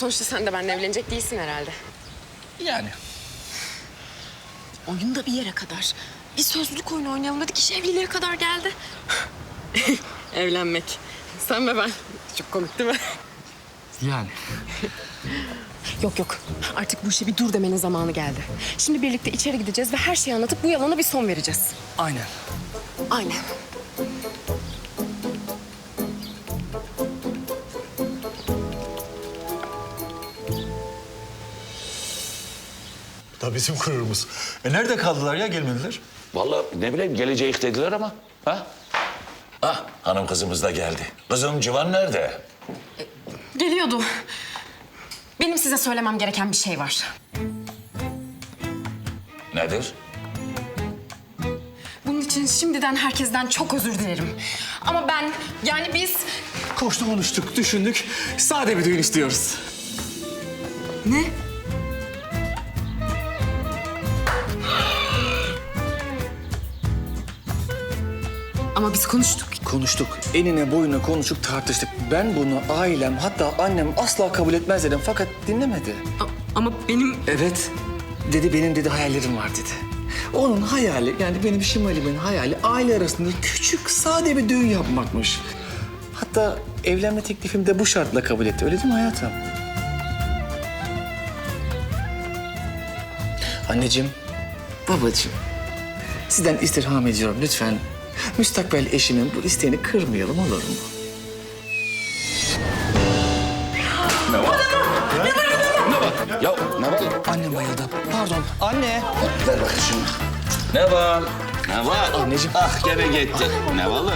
Sonuçta sen de benimle evlenecek değilsin herhalde. Yani. Oyun da bir yere kadar. Bir sözlülük oyunu oynayalım dedik iş evliliğe kadar geldi. Evlenmek. Sen ve ben. Çok komik değil mi? Yani. Yok yok. Artık bu işe bir dur demenin zamanı geldi. Şimdi birlikte içeri gideceğiz ve her şeyi anlatıp bu yalana bir son vereceğiz. Aynen. Aynen. Da bizim gururumuz. E nerede kaldılar ya gelmediler? Vallahi ne bileyim gelecek dediler ama. Ha? Ah hanım kızımız da geldi. Kızım Civan nerede? Geliyordu. Benim size söylemem gereken bir şey var. Nedir? Bunun için şimdiden herkesten çok özür dilerim. Ama ben, yani biz... Koştu konuştuk, düşündük. Sade bir düğün istiyoruz. Ne? Ama biz konuştuk. Konuştuk. Enine boyuna konuşup tartıştık. Ben bunu ailem hatta annem asla kabul etmez dedim fakat dinlemedi. A- ama benim... Evet. Dedi benim dedi hayallerim var dedi. Onun hayali yani benim Şimali'min hayali aile arasında küçük sade bir düğün yapmakmış. Hatta evlenme teklifimi de bu şartla kabul etti. Öyle değil mi hayatım? Anneciğim, babacığım. Sizden istirham ediyorum lütfen. Müstakbel eşimin bu isteğini kırmayalım olur mu? Ya ne var? Annem bayıldı. Pardon. Anne. Ver bakayım şunu. Ne var? Ne var? Anneciğim. Ah gene gitti. Ne var?